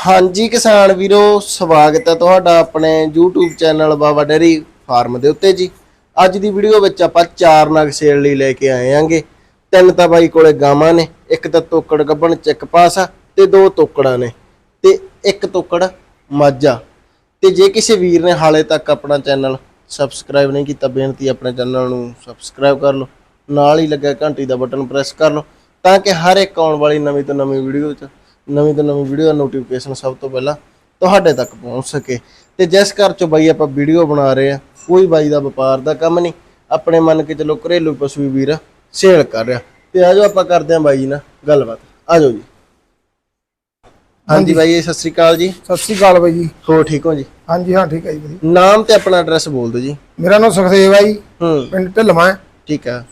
ਹਾਂਜੀ ਕਿਸਾਨ ਵੀਰੋ, ਸਵਾਗਤ ਹੈ ਤੁਹਾਡਾ ਆਪਣੇ YouTube channel Baba dairy farm ਦੇ ਉੱਤੇ ਜੀ। ਅੱਜ ਦੀ ਵੀਡੀਓ ਵਿੱਚ ਆਪਾਂ ਚਾਰ ਨਗ ਸੇਲ ਲਈ ਲੈ ਕੇ ਆਏ ਆਂਗੇ ਤਿੰਨ ਤਾਂ ਬਾਈ ਕੋਲੇ ਗਾਵਾਂ ਨੇ, ਇੱਕ ਤਾਂ ਤੋਕੜ ਗੱਬਣ ਚੱਕ ਪਾਸ ਆ ਤੇ ਦੋ ਤੋਕੜਾਂ ਨੇ ਤੇ ਇੱਕ ਤੋਕੜ ਮਾਝਾ ਆ। ਤੇ ਜੇ ਕਿਸੇ ਵੀਰ ਨੇ ਹਾਲੇ ਤੱਕ ਆਪਣਾ ਚੈਨਲ ਸਬਸਕ੍ਰਾਈਬ ਨਹੀਂ ਕੀਤਾ, ਬੇਨਤੀ ਆਪਣੇ ਚੈਨਲ ਨੂੰ ਸਬਸਕ੍ਰਾਈਬ ਕਰ ਲਓ। ਨਾਲ ਹੀ ਲੱਗਾ ਘੰਟੀ ਦਾ ਬਟਨ ਪ੍ਰੈਸ ਕਰ ਲਓ, ਤਾਂ ਕਿ ਹਰ ਇੱਕ ਆਉਣ ਵਾਲੀ ਨਵੀਂ ਤੋਂ ਨਵੀਂ ਵੀਡੀਓ 'ਚ ਨਵੀਂ ਤੋਂ ਨਵੀਂ ਵੀਡੀਓ ਦਾ ਨੋਟੀਫਿਕੇਸ਼ਨ ਸਭ ਤੋਂ ਪਹਿਲਾਂ ਤੁਹਾਡੇ ਤੱਕ ਪਹੁੰਚ ਸਕੇ। ਤੇ ਜਿਸ ਘਰ 'ਚ ਬਾਈ ਆਪਾਂ ਵੀਡੀਓ ਬਣਾ ਰਹੇ ਆ ਕੋਈ ਬਾਈ ਦਾ ਵਪਾਰ ਦਾ ਕੰਮ ਨਹੀਂ। ਆਪਣੇ ਮੰਨ ਕੇ ਚਲੋ ਘਰੇਲੂ ਪਸ਼ੂ ਵੀਰ ਸੇਲ ਕਰ ਰਿਹਾ। ਤੇ ਆਜੋ ਆਪਾਂ ਕਰਦੇ ਆਂ ਬਾਈ ਜੀ ਨਾਲ ਗੱਲਬਾਤ। ਆਜੋ ਜੀ। ਹਾਂਜੀ ਬਾਈ ਜੀ, ਸਤਿ ਸ੍ਰੀ ਅਕਾਲ ਜੀ। ਸਤਿ ਸ੍ਰੀ ਅਕਾਲ ਬਾਈ ਜੀ। ਹੋ ਠੀਕ ਹੋ ਜੀ? ਹਾਂਜੀ ਹਾਂ ਠੀਕ ਹੈ ਜੀ। ਨਾਮ ਤੇ ਆਪਣਾ ਐਡਰੈਸ ਬੋਲ ਦਿਓ ਜੀ। ਮੇਰਾ ਨਾਮ ਸੁਖਦੇਵ ਹੈ ਜੀ। ਹੂੰ। ਪਿੰਡ ਢਿਲਵਾਂ ਹੈ, ਠੀਕ ਆ।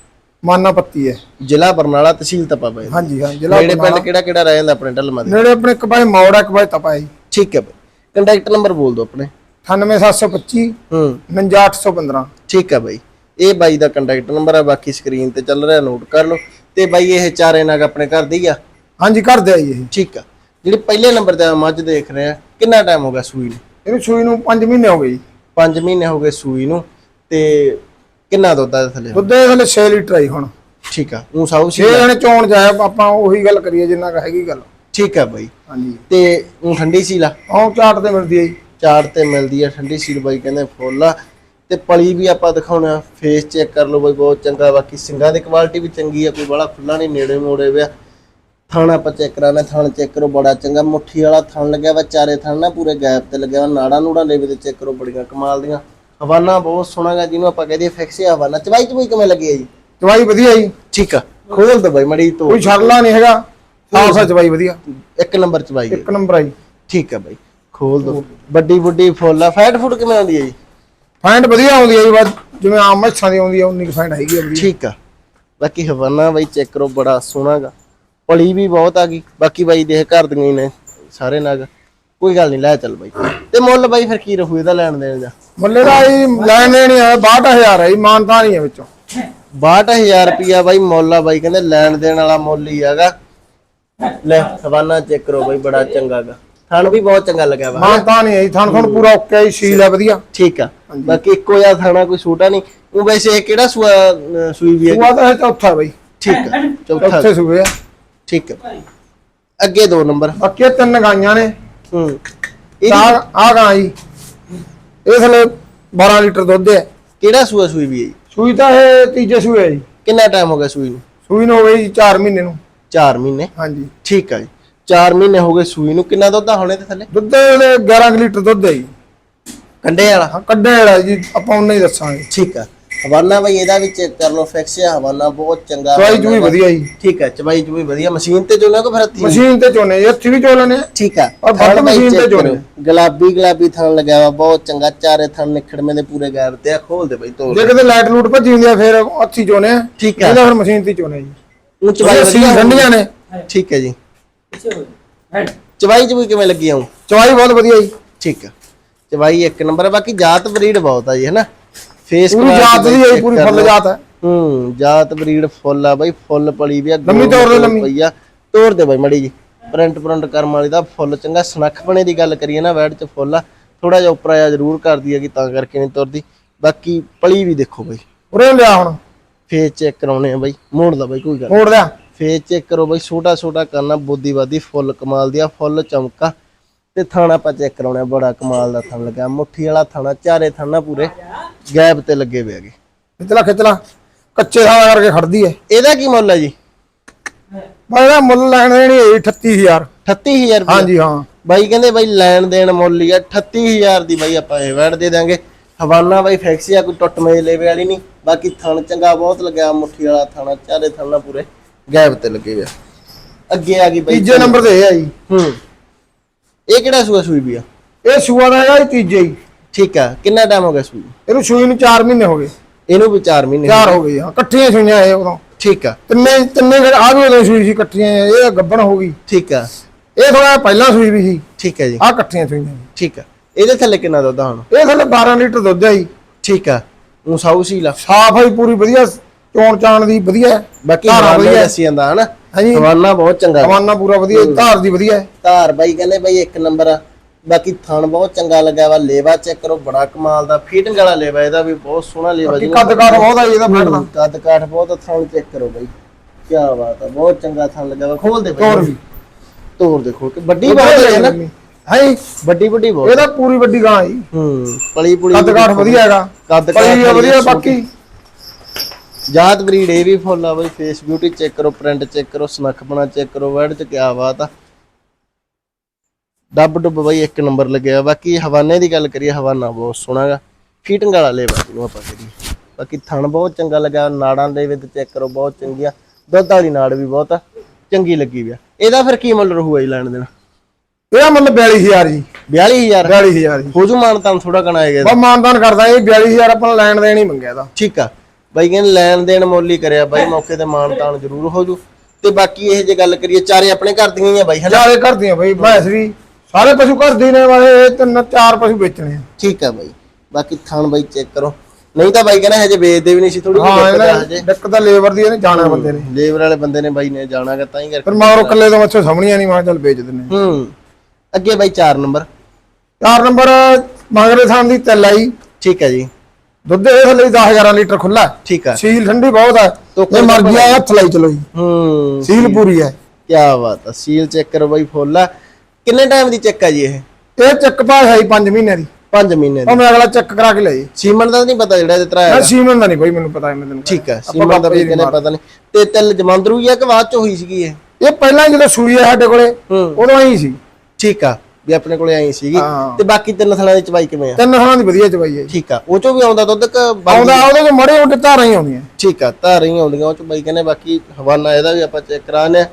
ਮਾਨਾ ਪੱਤੀ ਹੈ। ਜ਼ਿਲ੍ਹਾ ਬਰਨਾਲਾ ਤਹਿਸੀਲ ਤਪਾ ਬਾਈ ਹਾਂਜੀ ਹਾਂ ਜ਼ਿਲ੍ਹਾ ਨੇੜੇ ਪਿੰਡ। ਕਿਹੜਾ ਕਿਹੜਾ ਰਹਿ ਜਾਂਦਾ ਆਪਣੇ ਢਲਮਾ ਦੇ ਨੇੜੇ ਆਪਣੇ ਇੱਕ ਬਾਈ ਮੌੜ ਹੈ ਇੱਕ ਬਾਈ ਤਪਾ ਹੈ ਠੀਕ ਹੈ ਬਾਈ ਕੰਟੈਕਟ ਨੰਬਰ ਬੋਲ ਦਿਓ ਆਪਣੇ। 98725 ਹੂੰ। 59815 ਠੀਕ ਹੈ ਬਾਈ ਇਹ ਬਾਈ ਦਾ ਕੰਟੈਕਟ ਨੰਬਰ ਆ ਬਾਕੀ ਸਕਰੀਨ ਤੇ ਚੱਲ ਰਿਹਾ ਨੋਟ ਕਰ ਲਓ। ਤੇ ਬਾਈ ਇਹ ਚਾਰੇ ਨਗ ਆਪਣੇ ਘਰ ਦੇ ਹੀ ਆ? ਹਾਂਜੀ ਕਰਦੇ ਆ ਜੀ ਇਹ। ਠੀਕ ਆ। ਜਿਹੜੀ ਪਹਿਲੇ ਨੰਬਰ ਤੇ ਮੱਝ ਦੇਖ ਰਹੇ ਆ ਕਿੰਨਾ ਟਾਈਮ ਹੋ ਗਿਆ ਸੂਈ ਨੂੰ? ਇਹਨੂੰ ਸੂਈ ਨੂੰ 5 ਮਹੀਨੇ ਹੋ ਗਏ ਜੀ। 5 ਮਹੀਨੇ ਹੋ ਗਏ ਸੂਈ ਨੂੰ। ਤੇ ਕਿੰਨਾ ਦੁੱਧ ਆ ਇਹਦੇ ਥੱਲੇ? ਦੁੱਧ ਦੇ ਥੱਲੇ 6 ਲੀਟਰ ਆਈ ਹੁਣ। ਠੀਕ ਆ ਉਹ ਸਾਊ ਸੀ 6 ਜਣੇ ਚੋਣ ਜਾਇਆ ਆਪਾਂ ਉਹੀ ਗੱਲ ਕਰੀਏ ਜਿੰਨਾ ਕੁ ਹੈਗੀ ਗੱਲ। ਠੀਕ ਆ ਬਾਈ। ਹਾਂਜੀ। ਤੇ ਉਹ ਠੰਡੀ ਸੀ ਲਾ ਆਹ ਚਾਟ ਤੇ ਮਿਲਦੀ ਹੈ ਜੀ। ਚਾਰ ਤੇ ਮਿਲਦੀ ਆ ਠੰਡੀ ਸੀਲ ਬਾਈ ਕਹਿੰਦੇ ਫੁੱਲ ਆ। ਤੇ ਪਲੀ ਵੀ ਆਪਾਂ ਦਿਖਾਉਣਾ ਫੇਸ ਚੈੱਕ ਕਰ ਲਓ ਬਾਈ ਬਹੁਤ ਚੰਗਾ। ਬਾਕੀ ਸਿੰਗਾਂ ਦੀ ਕੁਆਲਿਟੀ ਵੀ ਚੰਗੀ ਆ ਕੋਈ ਬੜਾ ਖੁੱਲਾ ਨਹੀਂ ਨੇੜੇ ਮੋੜੇ ਵਿਆ ਥਣ ਆਪਾਂ ਚੈੱਕ ਕਰਾਣਾ ਥਣ ਚੈੱਕ ਕਰੋ ਬੜਾ ਚੰਗਾ। ਮੁੱਠੀ ਵਾਲਾ ਥਣ ਲੱਗਿਆ ਵਾ ਚਾਰੇ ਥਣ ਨਾ ਪੂਰੇ ਗੈਪ ਤੇ ਲੱਗਿਆ ਵਾ ਨਾੜਾ ਨੂੜਾ ਲੇਵੇ ਤੇ ਚੈੱਕ ਕਰੋ ਬੜੀਆਂ ਕਮਾਲ ਦੀਆਂ। ਹਵਾਨਾ ਬਹੁਤ ਸੋਹਣਾਗਾ ਜਿਹਨੂੰ ਆਪਾਂ ਕਹਦੇ ਫਿਕਸ ਹਵਾਨਾ। ਚਵਾਈ ਚਵਾਈ ਕਿਵੇਂ ਲੱਗੀ ਹੈ ਜੀ? ਦਵਾਈ ਵਧੀਆ ਜੀ। ਠੀਕ ਆ। ਖੋਲ ਦੋ ਬਾਈ ਮੜੀ ਤੋਂ ਕੋਈ ਛੜਲਾ ਨਹੀਂ ਹੈਗਾ। ਸਾਫ਼ ਸਾ ਦਵਾਈ ਵਧੀਆ। ਇੱਕ ਨੰਬਰ ਚਵਾਈ ਇੱਕ ਨੰਬਰ ਆਈ ਠੀਕ ਆ ਬਾਈ ਖੋਲ ਦੋ। ਵੱਡੀ ਵੱਡੀ ਫੁੱਲ ਆ। ਫੈਟ ਫੂਡ ਕਿਵੇਂ ਆਉਂਦੀ ਹੈ ਜੀ? ਫਾਈਂਡ ਵਧੀਆ ਆਉਂਦੀ ਹੈ ਜੀ ਬਸ ਜਿਵੇਂ ਆਮ ਮੱਛਾਂ ਦੀ ਆਉਂਦੀ ਹੈ ਉਨੀ ਫਾਈਂਡ ਹੈਗੀ ਆ ਵਧੀਆ। ਠੀਕ ਆ। ਬਾਕੀ ਹਵਾਨਾ ਬਾਈ ਚੈੱਕ ਕਰੋ ਬੜਾ ਸੋਹਣਾਗਾ ਪਲੀ ਵੀ ਬਹੁਤ ਆ ਗਈ। ਬਾਕੀ ਬਾਈ ਦੇ ਘਰ ਦੀਆਂ ਹੀ ਨੇ ਸਾਰੇ ਨਗ। ਕੋਈ ਗੱਲ ਨਹੀਂ ਲੈ ਚੱਲ ਬਾਈ। ਤੇ ਮੁੱਲ ਬਾਈ ਫਿਰ ਕੀ ਰਹੂ ਇਹਦਾ ਲੈਣ ਦੇਣ ਦਾ? ਮੱਲੇ ਦਾ ਹੀ ਲੈਣ ਦੇਣੀ ਹੈ 62000 ਹੈ ਜੀ ਮਾਨਤਾ ਨਹੀਂ ਹੈ ਵਿੱਚੋਂ। 62000 ਰੁਪਿਆ ਬਾਈ ਮੁੱਲ ਆ ਬਾਈ ਕਹਿੰਦੇ ਲੈਣ ਦੇਣ ਵਾਲਾ ਮੁੱਲ ਹੀ ਹੈਗਾ। ਲੈ ਹਵਾਨਾ ਚੈੱਕ ਕਰੋ ਬਾਈ ਬੜਾ ਚੰਗਾਗਾ ਥਣ ਵੀ ਬਹੁਤ ਚੰਗਾ ਲੱਗਿਆ ਵਾ। ਮਾਨਤਾ ਨਹੀਂ ਹੈ ਜੀ ਥਣ ਥਣ ਪੂਰਾ ਓਕੇ ਹੈ ਸੀਲ ਹੈ ਵਧੀਆ। ਠੀਕ ਆ। ਬਾਕੀ ਇੱਕੋ ਜਿਹਾ ਥਾਣਾ ਕੋਈ ਛੋਟਾ ਨਹੀਂ। ਉਹ ਵੈਸੇ ਇਹ ਕਿਹੜਾ ਸੂਆ ਅਹ, ਸੂਈ ਵੀ ਹੈ? ਸੂਆ ਤਾਂ ਇਹ ਚੌਥਾ ਬਈ। ਠੀਕ ਆ ਚੌਥਾ। ਚੌਥੇ ਸੂਏ ਆ। ਠੀਕ ਆ। ਅੱਗੇ ਦੋ ਨੰਬਰ। ਇਹ ਤਿੰਨ ਗਾਈਆਂ ਨੇ। ਹੂੰ। ਆ ਆ ਗਾਂ ਜੀ। ਇਹ ਥਲੇ 12 ਲੀਟਰ ਦੁੱਧ ਹੈ। ਕਿਹੜਾ ਸੂਆ ਸੂਈ ਵੀ ਹੈ ਜੀ? ਸੂਈ ਤਾਂ ਇਹ ਤੀਜੇ ਸੂਏ ਹੈ ਜੀ। ਕਿੰਨਾ ਟਾਈਮ ਹੋ ਗਿਆ ਸੂਈ ਨੂੰ? ਸੂਈ ਨੂੰ ਹੋ ਗਈ ਜੀ 4 ਮਹੀਨੇ ਨੂੰ। 4 ਮਹੀਨੇ? ਹਾਂਜੀ। ਠੀਕ ਆ ਜੀ। 4 ਮਹੀਨੇ ਹੋ ਗਏ ਸੂਈ ਨੂੰ। ਕਿੰਨਾ ਦੁੱਧ ਆ ਹੁਣ ਇਹਦੇ ਥੱਲੇ? ਦੁੱਧ ਇਹਦੇ 11 ਕੁ ਲੀਟਰ ਦੁੱਧ ਹੈ ਜੀ। ਕੰਡੇ ਵਾਲਾ? ਹਾਂ ਕੱਢੇ ਵਾਲਾ ਜੀ ਆਪਾਂ ਉਹਨਾਂ ਹੀ ਦੱਸਾਂਗੇ। ਠੀਕ ਆ। ਹਵਾਨਾ ਬਈ ਇਹਦਾ ਵੀ ਚੈੱਕ ਕਰ ਲਓ ਫਿਕਸ ਆ ਹਵਾਨਾ ਬਹੁਤ ਚੰਗਾ ਚਵਾਈ ਹਵਾਨਾ ਚੂਈ ਵਾ। ਵਧੀਆ ਜੀ। ਠੀਕ ਆ ਚਵਾਈ ਚੂਈ ਵਧੀਆ। ਮਸ਼ੀਨ ਤੇ ਚੋਣਾ ਕੋ ਫਿਰ ਹੱਥੀਂ? ਮਸ਼ੀਨ ਤੇ ਚੋਨੇ ਜੀ ਹੱਥੀ ਵੀ ਚੋ ਲੈਣੇ ਆ। ਠੀਕ ਆ। ਔਰ ਥਣ ਬਾਈ ਮਸ਼ੀਨ ਤੇ। ਕਰੋ। ਗੁਲਾਬੀ ਗੁਲਾਬੀ ਥਣ ਲੱਗਿਆ ਵਾ ਬਹੁਤ ਚੰਗਾ। ਚਾਰੇ ਥਣ ਨਿਖੜਵੇਂ ਦੇ ਪੂਰੇ ਗੈਰ ਤੇ ਆ ਖੋਲ ਦੇ ਬਈ ਤੋੜ। ਜੇ ਕਿਤੇ ਲਾਈਟ ਲੂਟ ਭੱਜੀ ਹੁੰਦੀ ਆ ਫਿਰ ਹੱਥੀ ਚੋਨੇ ਆ ਠੀਕ ਆ। ਇਹਦਾ ਫਿਰ ਮਸ਼ੀਨ ਤੇ ਹੀ ਚੋਨੇ ਜੀ। ਉਹ ਚਵਾਈ ਚਵਾਈ ਸੀ ਵਧੀਆ ਠੰਡੀਆਂ ਨੇ। ਠੀਕ ਹੈ ਜੀ। ਚਵਾਈ ਚਵਾਈ ਕਿਵੇਂ ਲੱਗੀ ਆਉਂ ਚਵਾਈ ਬਹੁਤ ਵਧੀਆ ਜੀ। ਠੀਕ ਆ। ਚਵਾਈ ਇੱਕ ਨੰਬਰ ਹੈ ਬਾਕੀ ਜਾਤ ਬਰੀਡ ਬਹੁਤ ਆ ਜੀ ਹੈਨਾ? ਫੇਸ ਪੂਰੀ ਜਾਤ ਦੀ ਹੈ ਪੂਰੀ ਫੁੱਲ ਜਾਤ ਹੈ। ਹੂੰ ਜਾਤ ਬਰੀਡ ਫੁੱਲ ਆ ਬਾਈ ਫੁੱਲ ਪਲੀ ਵੀ ਆ ਲੰਮੀ ਤੋਰ ਦੇ, ਲੰਮੀ। ਪਈ ਆ। ਤੋਰ ਦੇ ਬਾਈ ਮੜੀ ਜੀ। ਪ੍ਰਿੰਟ ਪ੍ਰਿੰਟ ਕਰਮ ਵਾਲੀ ਦਾ ਫੁੱਲ ਚੰਗਾ ਸਨੱਖ ਬਣੇ ਦੀ ਗੱਲ ਕਰੀਏ ਨਾ ਵੈੜ ਚ ਫੁੱਲ ਆ। ਥੋੜਾ ਜਿਹਾ ਉੱਪਰ ਆਇਆ ਜ਼ਰੂਰ ਕਰਦੀ ਹੈ ਕਿ ਤਾਂ ਕਰਕੇ ਨਹੀਂ ਤੁਰਦੀ। ਬਾਕੀ ਪਲੀ ਵੀ ਦੇਖੋ ਬਾਈ। ਉਰੇ ਲਿਆ ਹੁਣ। ਫੇਸ ਚੈੱਕ ਕਰਾਉਣੇ ਆ ਬਾਈ। ਮੋੜ ਦਾ ਬਾਈ ਕੋਈ ਗੱਲ ਮੋੜ ਲਿਆ। ਫੇਸ ਚੈੱਕ ਕਰੋ ਬਾਈ ਛੋਟਾ ਛੋਟਾ ਕਰਨਾ ਬੁੱਧੀਵਾਦੀ ਫੁੱਲ ਕਮਾਲ ਦੀ ਆ ਫੁੱਲ ਚਮਕਾ। ਤੇ ਥਾਣਾ ਆਪਾਂ ਚੈੱਕ ਕਰਾਉਣਾ ਬੜਾ ਕਮਾਲ ਦਾ ਥਣ ਲੱਗਾ। ਮੁੱਠੀ ਵਾਲਾ ਥਾਣਾ ਚਾਰੇ ਥਾਣਾ ਪੂਰੇ। ਗੈਪ ਤੇ ਲੱਗੇ ਹੋਏ ਹੈਗੇ। ਖਿੱਚਲਾ ਖਿੱਚਲਾ ਕੱਚੇ ਥਾਂ ਕਰਕੇ ਖੜਦੀ ਹੈ ਇਹਦਾ ਕੀ ਮੁੱਲ ਹੈ ਜੀ? ਇਹਦਾ ਮੁੱਲ ਲੈਣ ਦੇਣੀ ਹੈ ਜੀ 38000 38000 ਰੁਪਏ ਹਾਂਜੀ ਹਾਂ। ਬਾਈ ਕਹਿੰਦੇ ਬਾਈ ਲੈਣ ਦੇਣ ਮੁੱਲ ਹੀ ਆ 38000 ਦੀ ਬਾਈ ਆਪਾਂ ਇਹ ਵੈਟ ਦੇ ਦਾਂਗੇ। ਹਵਾਨਾ ਬਾਈ ਫੈਕਸੀ ਆ ਕੋਈ ਟੁੱਟ ਮੇਜ ਲੈਵੇ ਵਾਲੀ ਨਹੀਂ। ਬਾਕੀ ਥਣ ਚੰਗਾ ਬਹੁਤ ਲੱਗਿਆ ਮੁੱਠੀ ਵਾਲਾ ਥਾਣਾ ਚਾਰੇ ਥਾਣਾ ਪੂਰੇ ਗੈਪ ਤੇ ਲੱਗੇ ਹੋਏ ਆ। ਅੱਗੇ ਆ ਗਈ ਬਾਈ ਤੀਜੇ ਨੰਬਰ ਤੇ ਇਹ ਹੈ ਜੀ। ਹੂੰ। ਇਹ ਕਿਹੜਾ ਸੂਆ ਸੂਈ ਵੀ ਆ? ਇਹ ਸੂਆ ਦਾ ਹੈਗਾ ਜੀ ਤੀਜੇ ਹੀ। ਠੀਕ ਆ ਕਿੰਨਾ ਟਾਈਮ ਹੋ ਗਿਆ ਸੂਈ ਨੂੰ? ਇਹਨੂੰ ਸੂਈ ਨੂੰ 4 ਮਹੀਨੇ ਹੋ ਗਏ। ਇਹਨੂੰ ਵੀ 4 ਮਹੀਨੇ ਚਾਰ ਹੋ ਗਏ। ਹਾਂ ਇਕੱਠੀਆਂ ਸੂਈਆਂ ਇਹ ਉਦੋਂ। ਠੀਕ ਆ। ਤਿੰਨੇ ਤਿੰਨੇ ਫਿਰ ਆ ਵੀ ਉਦੋਂ ਸੂਈ ਸੀ ਇਕੱਠੀਆਂ ਇਹ ਗੱਬਣ ਹੋ ਗਈ। ਠੀਕ ਆ। ਇਹ ਥੋੜਾ ਪਹਿਲਾਂ ਸੂਈ ਵੀ ਸੀ। ਠੀਕ ਹੈ ਜੀ। ਆ ਇਕੱਠੀਆਂ ਸੂਈਆਂ ਠੀਕ ਆ। ਇਹਦੇ ਥੱਲੇ ਕਿੰਨਾ ਦੁੱਧ ਆ ਹੁਣ? ਇਹ ਥੱਲੇ 12 ਲੀਟਰ ਦੁੱਧ ਜੀ। ਠੀਕ ਆ। ਉਹ ਸਾਊ ਸੀਲਾ ਸਾਫ਼ ਹੈ ਜੀ, ਪੂਰੀ ਵਧੀਆ ਚੋਣ ਚਾਣ ਦੀ ਵਧੀਆ। ਹੈ। ਬਾਕੀ ਧਾਰਾਂ ਹਵਾਨੇ ਵਧੀਆ। ਦੱਸੀ ਜਾਂਦਾ ਹਨਾ? ਹਾਂਜੀ। ਹਵਾਨਾ ਬਹੁਤ ਚੰਗਾ। ਕਮਾਨਾ ਪੂਰਾ ਵਧੀਆ ਧਾਰ ਦੀ ਵਧੀਆ। ਹੈ ਧਾਰ ਬਾਈ ਕਹਿੰਦੇ ਬਾਈ ਇੱਕ ਨੰਬਰ ਆ। ਬਾਕੀ ਥਣ ਬਹੁਤ ਚੰਗਾ ਲੱਗਾ ਵਾ ਲੇਵਾ ਚੈੱਕ ਕਰੋ ਬੜਾ ਕਮਾਲ ਦਾ ਫੀਟਿੰਗ ਵਾਲਾ ਲੇਵਾ ਇਹਦਾ ਵੀ ਬਹੁਤ ਸੋਹਣਾ ਲੇਵਾ ਕਿ ਕੱਦ ਕਾਠ ਬਹੁਤ ਆ ਜੀ ਇਹਦਾ ਫੈਟ ਦਾ। ਕੱਦ ਕਾਠ ਬਹੁਤ ਆ, ਥਣ ਚੈੱਕ ਕਰੋ ਬਾਈ ਕੀ ਬਾਤ ਆ ਬਹੁਤ ਚੰਗਾ ਥਣ ਲੱਗਾ ਵਾ ਖੋਲ ਦੇ ਬਾਈ ਤੋਰ ਵੀ। ਤੋਰ ਦੇਖੋ ਕਿ ਵੱਡੀ ਬਹੁਤ ਹੈ ਨਾ ਹੈ? ਵੱਡੀ ਵੱਡੀ ਬਹੁਤ ਇਹਦਾ ਪੂਰੀ ਵੱਡੀ ਗਾਂ ਜੀ। ਹੂੰ ਪਲੀ ਪੁਲੀ ਕੱਦ ਕਾਠ ਵਧੀਆ ਹੈਗਾ। ਕੱਦ ਪਲੀ ਕਾਠ ਵਧੀਆ ਬਾਕੀ। ਜਾਤ ਬਰੀਡ ਇਹ ਵੀ ਫੁੱਲ ਆ ਬਈ ਫੇਸ ਬਿਊਟੀ ਚੈੱਕ ਕਰੋ ਪ੍ਰਿੰਟ ਚੈੱਕ ਕਰੋ ਸਨੱਖਪਣਾ ਚੈੱਕ ਕਰੋ ਵਰਡ ਚ ਕੀ ਬਾਤ ਆ। ਡੱਬ ਡੁੱਬ ਬਈ ਇੱਕ ਨੰਬਰ ਲੱਗਿਆ ਬਾਕੀ ਹਵਾਨੇ ਦੀ ਗੱਲ ਕਰੀਏ ਹਵਾਨਾ ਬਹੁਤ ਸੋਹਣਾਗਾ ਫੀਟਿੰਗ ਵਾਲਾ ਲੇਵਾ ਜਿਹਨੂੰ ਆਪਾਂ ਕਰੀਏ ਬਾਕੀ ਥਣ ਬਹੁਤ ਚੰਗਾ ਲੱਗਾ ਨਾੜਾਂ ਦੇ ਵਿੱਚ ਚੈੱਕ ਕਰੋ ਬਹੁਤ ਚੰਗੀਆਂ। ਦੁੱਧ ਵਾਲੀ ਨਾੜ ਵੀ ਬਹੁਤ ਚੰਗੀ ਲੱਗੀ ਵੀ ਇਹਦਾ ਫਿਰ ਕੀ ਮੁੱਲ ਰਹੂਗਾ ਜੀ ਲੈਣ ਦੇਣਾ? ਇਹਦਾ ਮੁੱਲ 42000 ਜੀ। 42000 42000 ਜੀ ਹੋ ਜੂ। ਮਾਨ ਤਾਂ ਥੋੜਾ ਕਣਾ ਆਏਗਾ ਬਾ ਮਾਨਦਾਨ ਕਰਦਾ ਇਹ 42000 ਆਪਾਂ ਨੂੰ ਲੈਣ ਦੇਣ ਹੀ ਮੰਗਿਆ ਇਹਦਾ। ਠੀਕ ਆ। ਬਾਈ ਕਹਿੰਦੇ ਲੈਣ ਦੇਣ ਮੁੱਲ ਹੀ ਕਰਿਆ ਬਾਈ ਮੌਕੇ ਤੇ ਮਾਨ ਤਾਨ ਜ਼ਰੂਰ ਹੋ ਜੂ। ਤੇ ਬਾਕੀ ਇਹ ਜੇ ਗੱਲ ਕਰੀਏ ਚਾਰੇ ਆਪਣੇ ਘਰ ਦੀਆਂ ਹੀ ਆ ਬਾਈ ਹਨਾ? ਜਾਲੇ ਕਰਦੀਆਂ ਬਈ ਭੈਂਸ ਵੀ। ਸਾਰੇ ਪਸ਼ੂ ਘਰ ਦੇ ਨੇ ਵਾਲੇ ਤਿੰਨ ਚਾਰ ਪਸ਼ੂ ਵੇਚਣੇ ਆ। ਠੀਕ ਆ ਬਾਈ। ਬਾਕੀ ਥਣ ਬਾਈ ਚੈੱਕ ਕਰੋ। ਨਹੀਂ ਤਾਂ ਬਾਈ ਕਹਿੰਦਾ ਹਜੇ ਵੇਚਦੇ ਵੀ ਨਹੀਂ ਸੀ ਥੋੜੀ ਹਾਂ ਇਹਨਾਂ ਹਜੇ। ਡੱਕ ਤਾਂ ਲੇਬਰ ਦੀ ਇਹਨੇ ਜਾਣਾ ਬੰਦੇ ਨੇ। ਲੇਬਰ ਵਾਲੇ ਬੰਦੇ ਨੇ ਬਾਈ ਨੇ ਜਾਣਾਗਾ ਤਾਂ ਹੀ ਫਿਰ ਕਰਕੇ ਮਾਰੋ ਕੱਲੇ ਤੋਂ ਮੱਛੋ ਸਾਹਮਣੀਆਂ ਨਹੀਂ ਮਾਰ ਚੱਲ ਵੇਚ ਦਿੰਨੇ ਹੂੰ। ਅੱਗੇ ਬਾਈ 4 ਨੰਬਰ। ਚਾਰ ਨੰਬਰ ਮਗਰੇ ਥਾਂ ਦੀ ਤਿੱਲ ਆਈ। ਠੀਕ ਆ ਜੀ। ਦੁੱਧ ਇਹ ਥੱਲੇ 10000 ਲੀਟਰ ਖੁੱਲਾ ਠੀਕ ਆ। ਸੀਲ ਠੰਡੀ ਬਹੁਤ ਹੈ ਜੇ ਮਰਜ਼ੀ ਆ ਹੱਥ ਲਾਈ ਚਲੋ ਜੀ। ਹੂੰ ਸੀਲ ਪੂਰੀ ਹੈ। ਕੀ ਬਾਤ ਆ ਸੀਲ ਚੈੱਕ ਕਰੋ ਬਾਈ ਫੁੱਲ ਆ। ਕਿੰਨੇ ਟਾਈਮ ਦੀ ਚੈੱਕ ਆ ਜੀ ਇਹ? ਇਹ ਚੱਕ ਪਾਸ ਹੈ 5 ਮਹੀਨੇ ਦੀ। 5 ਮਹੀਨੇ ਦੀ। ਉਹ ਮੈਂ ਅਗਲਾ ਚੈੱਕ ਕਰਾ ਕੇ ਲਿਆਈ ਸੀਮਨ ਦਾ ਨਹੀਂ ਪਤਾ ਜਿਹੜਾ ਇਹਦੇ ਤਰਾ ਮੈਂ ਸੀਮਨ ਦਾ ਨਹੀਂ ਕੋਈ ਮੈਨੂੰ ਪਤਾ ਇਹਨਾਂ ਦਿਨ ਠੀਕ ਆ ਆਪਾਂ ਸੀਮਨ ਦਾ ਵੀ ਕਹਿੰਦੇ ਪਤਾ ਨਹੀਂ। ਤੇ ਤਿਲ ਜਮਾਂਦਰੂ ਹੀ ਆ ਕਿ ਬਾਅਦ ਚ ਹੋਈ ਸੀਗੀ ਇਹ? ਇਹ ਪਹਿਲਾਂ ਹੀ ਜਦੋਂ ਸੂਈ ਹੈ ਸਾਡੇ ਕੋਲੇ ਹੂੰ। ਉਦੋਂ ਹੀ ਸੀ। ਠੀਕ ਆ ਵੀ ਆਪਣੇ ਕੋਲੇ ਆਈ ਸੀਗੀ। ਹਾਂ। ਤੇ ਬਾਕੀ ਤਿੰਨ ਥਲਾਂ ਦੀ ਚਵਾਈ ਕਿਵੇਂ ਆ? ਤਿੰਨ ਥਾਂ ਦੀ ਵਧੀਆ ਚਵਾਈ ਹੈ ਜੀ। ਠੀਕ ਆ ਉਹ ਚੋਂ ਵੀ ਆਉਂਦਾ ਦੁੱਧ ਕ ਆਉਂਦਾ ਉਹਦੇ ਚ ਮੜੇ ਉੱਡੇ ਧਾਰਾਂ ਹੀ ਆਉਂਦੀਆਂ। ਠੀਕ ਆ ਧਾਰਾਂ ਹੀ ਆਉਂਦੀਆਂ ਉਹ ਚ ਬਾਈ ਕਹਿੰਦੇ ਬਾਕੀ ਹਵਾਨਾ ਇਹਦਾ ਵੀ ਆਪਾਂ ਚੈੱਕ ਕਰਾਣੇ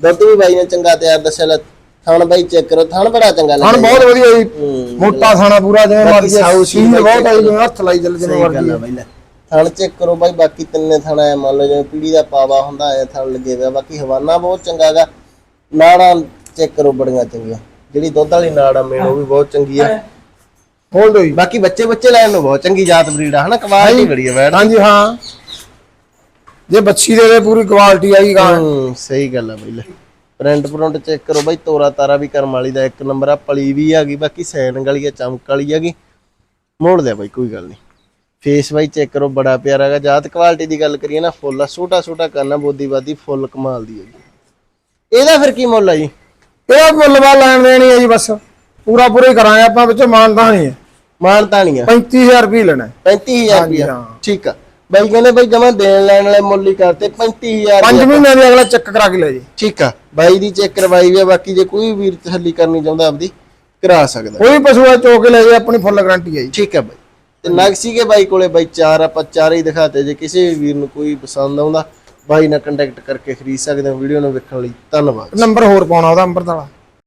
ਦੁੱਧ ਵੀ ਬਾਈ ਨੇ ਚੰਗਾ ਤਿਆਰ ਦੱਸਿਆ ਲੈ ਥਣ ਬਾਈ ਚੈੱਕ ਕਰੋ ਥਣ ਬੜਾ ਚੰਗਾ ਹਣ ਲੱਗਿਆ ਬਹੁਤ ਵਧੀਆ ਜੀ। ਹੂੰ ਮੋਟਾ ਥਾਣਾ ਪੂਰਾ ਜਿਵੇਂ ਮਰਜ਼ੀ ਸੀਲ ਬਹੁਤ ਆਈ ਜਿਵੇਂ ਹੱਥ ਲਾਈ ਚੱਲ ਜਿਵੇਂ ਮਰਜ਼ੀ ਆ ਥਣ ਚੈੱਕ ਕਰੋ ਬਾਈ ਬਾਕੀ ਤਿੰਨੇ ਥਣ ਐ ਮੰਨ ਲਓ ਜਿਵੇਂ ਪੀੜੀ ਦਾ ਪਾਵਾ ਹੁੰਦਾ ਐ ਥਣ ਲੱਗੇ ਹੋਇਆ ਬਾਕੀ ਹਵਾਨਾ ਬਹੁਤ ਚੰਗਾ ਹੈਗਾ। ਨਾੜਾਂ ਚੈੱਕ ਕਰੋ ਬੜੀਆਂ ਚੰਗੀਆਂ। ਜਿਹੜੀ ਦੁੱਧ ਵਾਲੀ ਨਾੜ ਆ ਮੇਨ ਉਹ ਵੀ ਬਹੁਤ ਚੰਗੀ ਆ। ਖੋਲ ਦੋ ਜੀ ਬਾਕੀ ਬੱਚੇ ਬੱਚੇ ਲੈਣ ਨੂੰ ਬਹੁਤ ਚੰਗੀ ਜਾਤ ਬਰੀਡ ਆ ਹਨਾ? ਕੁਆਲਿਟੀ ਬੜੀ ਆ ਬੈਠ ਹਾਂਜੀ ਹਾਂ। ਜੇ ਬੱਚੀ ਦੇ ਦੇ ਪੂਰੀ ਕੁਆਲਿਟੀ ਆਈ ਗਾਂ। ਹੂੰ ਸਹੀ ਗੱਲ ਆ ਬਈ ਲੈ। ਪ੍ਰਿੰਟ ਪ੍ਰਿੰਟ ਚੈੱਕ ਕਰੋ ਬਾਈ ਤੋਰਾ ਤਾਰਾ ਵੀ ਕਰਮ ਵਾਲੀ ਦਾ ਇੱਕ ਨੰਬਰ ਆ ਪਲੀ ਵੀ ਹੈਗੀ ਬਾਕੀ ਸੈਨ ਵਾਲੀ ਆ ਚਮਕ ਵਾਲੀ ਹੈਗੀ। ਮੋੜ ਲਿਆ ਬਾਈ ਕੋਈ ਗੱਲ ਨਹੀਂ। ਫੇਸ ਬਾਈ ਚੈੱਕ ਕਰੋ ਬੜਾ ਪਿਆਰਾ ਹੈਗਾ। ਜਾਤ ਕੁਆਲਿਟੀ ਦੀ ਗੱਲ ਕਰੀਏ ਨਾ ਫੁੱਲ ਆ ਛੋਟਾ ਛੋਟਾ ਕਰਨਾ ਬੋਦੀ ਬਾਦੀ ਫੁੱਲ ਕਮਾਲ ਦੀ ਹੈਗੀ। ਇਹਦਾ ਫਿਰ ਕੀ ਮੁੱਲ ਆ ਜੀ? ਇਹ ਮੁੱਲਵਾ ਲੈਣ ਦੇਣੀ ਹੈ ਜੀ ਬਸ। ਪੂਰਾ ਪੂਰਾ ਹੀ ਕਰਾਂਗੇ ਆਪਾਂ ਵਿੱਚ ਮਾਨਤਾ ਨਹੀਂ ਹੈ ਮਾਨਤਾ ਨਹੀਂ ਆ। 35000 ਰੁਪਏ ਲੈਣਾ ਹੈ। 35000 ਹਾਂਜੀ, ਰੁਪਇਆ ਹਾਂ। ਠੀਕ ਆ। ਬਾਈ ਕਹਿੰਦੇ ਬਾਈ ਜਮਾ ਦੇਣ ਲੈਣ ਵਾਲੇ ਮੁੱਲ ਹੀ ਕਰਤੇ 35000 ਪੰਜ ਮਹੀਨਿਆਂ ਦੀ ਅਗਲਾ ਚੈੱਕ ਕਰਾ ਕੇ ਲੈ ਜੀ। ਠੀਕ ਆ ਬਾਈ ਦੀ ਚੈੱਕ ਕਰਵਾਈ ਵੀ ਆ ਬਾਕੀ ਜੇ ਕੋਈ ਵੀਰ ਤਸੱਲੀ ਕਰਨੀ ਚਾਹੁੰਦਾ ਆਪਦੀ ਕਰਾ ਸਕਦਾ। ਕੋਈ ਪਸ਼ੂ ਆ ਚੋ ਕੇ ਲੈ ਜੀ ਆਪਣੀ ਫੁੱਲ ਗਾਰੰਟੀ ਹੈ ਜੀ। ਠੀਕ ਹੈ ਬਾਈ। ਤੇ ਨਗ ਸੀਗੇ ਬਾਈ ਕੋਲੇ ਬਾਈ ਚਾਰ ਆਪਾਂ ਚਾਰੇ ਹੀ ਦਿਖਾਤੇ ਜੇ ਕਿਸੇ ਵੀ ਵੀਰ ਨੂੰ ਕੋਈ ਪਸੰਦ ਆਉਂਦਾ ਬਾਈ ਨਾਲ ਕੰਟੈਕਟ ਕਰਕੇ ਖਰੀਦ ਸਕਦੇ ਹੋ ਵੀਡੀਓ ਨੂੰ ਵੇਖਣ ਲਈ ਧੰਨਵਾਦ। ਨੰਬਰ ਹੋਰ ਪਾਉਣਾ ਉਹਦਾ ਅੰਬਰ ਵਾਲਾ